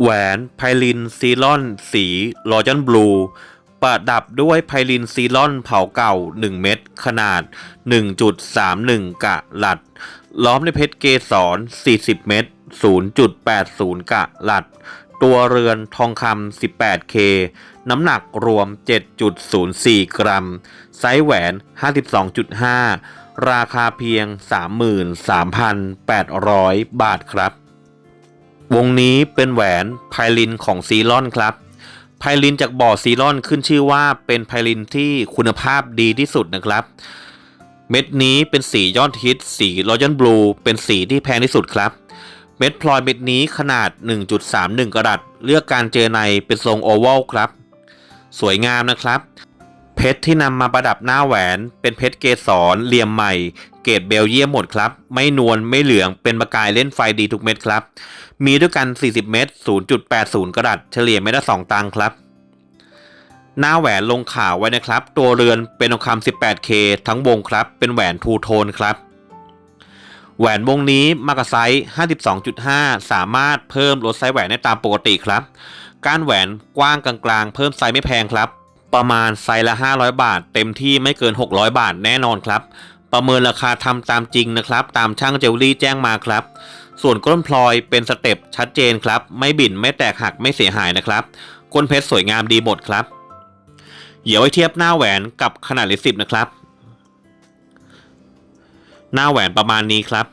แหวนไพลินซีลอน สีรอยัลบลูประดับด้วยไพลินซีลอนเผาเก่า 1 เม็ดขนาด 1.31 กะลัด ล้อมด้วยเพชรเกสร 40 เม็ด0.80 กะลัด ตัวเรือนทองคำ 18K น้ำหนักรวม 7.04 กรัม ไซส์แหวน 52.5 ราคาเพียง 33,800 บาทครับ วงนี้เป็นแหวนไพลินของซีรอนครับไพลินจากบ่อซีรอนขึ้นชื่อว่าเป็นไพลินที่คุณภาพดีที่สุดนะครับ เม็ดนี้เป็นสียอดฮิต สีรอยัลบลูเป็นสีที่แพงที่สุดครับ เม็ดพลอยเม็ดนี้ขนาด 1.31 กรัตเลือกการเจอในเป็นทรงโอวัลครับ สวยงามนะครับ เพชรที่นำมาประดับหน้าแหวน เป็นเพชรเกสรเหลี่ยมใหม่ เกรดเบลเยียมหมดครับ ไม่นวลไม่เหลืองเป็นประกายเล่นไฟดีทุกเม็ดครับ มีด้วยกัน 40 เม็ด0.80 กรัตเฉลี่ยเม็ดละ2ตังครับ หน้าแหวนลงข่าวไว้นะครับ ตัวเรือนเป็นทองคำ 18K ทั้งวงครับ เป็นแหวนทูโทนครับแหวนวงนี้มากระไซส์ 52.5 สามารถเพิ่มลดไซส์แหวนได้ตามปกติครับก้านแหวนกว้างกลางๆ เพิ่มไซส์ไม่แพงครับ ประมาณไซส์ละ 500 บาท เต็มที่ไม่เกิน 600 บาทแน่นอนครับ ประเมินราคาทำตามจริงนะครับ ตามช่างเจวลรี่แจ้งมาครับ ส่วนก้นพลอยเป็นสเต็ปชัดเจนครับ ไม่บิ่นไม่แตกหักไม่เสียหายนะครับ ก้นเพชรสวยงามดีหมดครับ เดี๋ยวไว้เทียบหน้าแหวนกับขนาดเลขสิบนะครับ หน้าแหวนประมาณนี้ครับ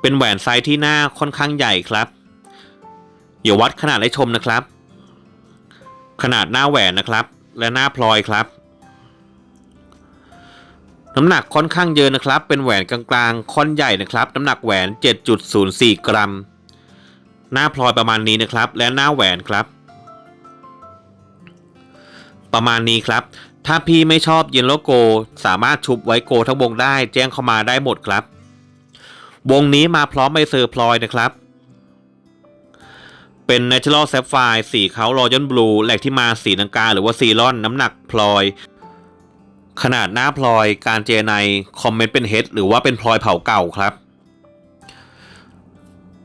เป็นแหวนไซส์ที่หน้าค่อนข้างใหญ่ครับ เดี๋ยววัดขนาดให้ชมนะครับ ขนาดหน้าแหวนนะครับ และหน้าพลอยครับ น้ำหนักค่อนข้างเยอะนะครับ เป็นแหวนกลางๆ ค่อนใหญ่นะครับ น้ำหนักแหวน 7.04 กรัม หน้าพลอยประมาณนี้นะครับ และหน้าแหวนครับ ประมาณนี้ครับ ถ้าพี่ไม่ชอบเยนโลโก สามารถชุบไว้โกทั้งวงได้ แจ้งเข้ามาได้หมดครับ วงนี้มาพร้อมใบเซอร์พลอยนะครับ เป็น Natural Sapphire สีเขา Royal Blue แหลกที่มาสีลังกา หรือว่าซีรอนน้ำหนักพลอย ขนาดหน้าพลอยการเจในคอมเมนต์เป็นเฮดหรือว่าเป็นพลอยเผาเก่าครับ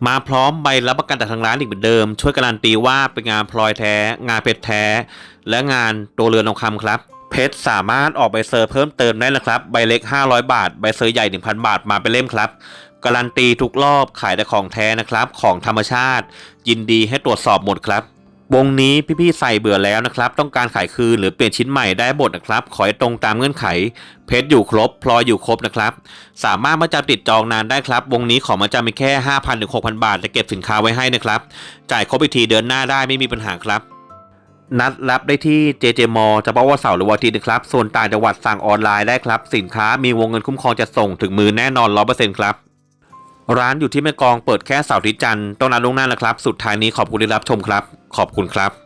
มาพร้อมใบรับประกันจากทางร้านอีกเหมือนเดิม ช่วยการันตีว่าเป็นงานพลอยแท้ งานเพชรแท้ และงานตัวเรือนทองคำครับเพชรสามารถออกใบเซอร์เพิ่มเติมได้นะครับ ใบเล็ก 500 บาท ใบเซอร์ใหญ่ 1,000 บาทมาเป็นเล่มครับ การันตีทุกรอบขายแต่ของแท้นะครับ ของธรรมชาติ ยินดีให้ตรวจสอบหมดครับ วงนี้พี่ๆใส่เบื่อแล้วนะครับ ต้องการขายคืนหรือเปลี่ยนชิ้นใหม่ได้หมดนะครับ ขอให้ตรงตามเงื่อนไข เพชรอยู่ครบ พลอยอยู่ครบนะครับ สามารถมาจำติดจองนานได้ครับ วงนี้ขอมาจำเป็นแค่ 5,000ถึง6,000 บาทจะเก็บสินค้าไว้ให้นะครับ จ่ายครบอีกทีเดือนหน้าได้ไม่มีปัญหาครับนัดรับได้ที่ JJ m a l l จะบอกว่าเสาร์หรือวันอาทิตย์นะครับ ส่วนต่างจังหวัดสั่งออนไลน์ได้ครับ สินค้ามีวงเงินคุ้มครองจะส่งถึงมือแน่นอน 100%ครับ ร้านอยู่ที่แม่กองเปิดแค่เสาร์อาทิตย์จันทร์ต้องนัดล่วงหน้านะครับ สุดท้ายนี้ขอบคุณที่รับชมครับ ขอบคุณครับ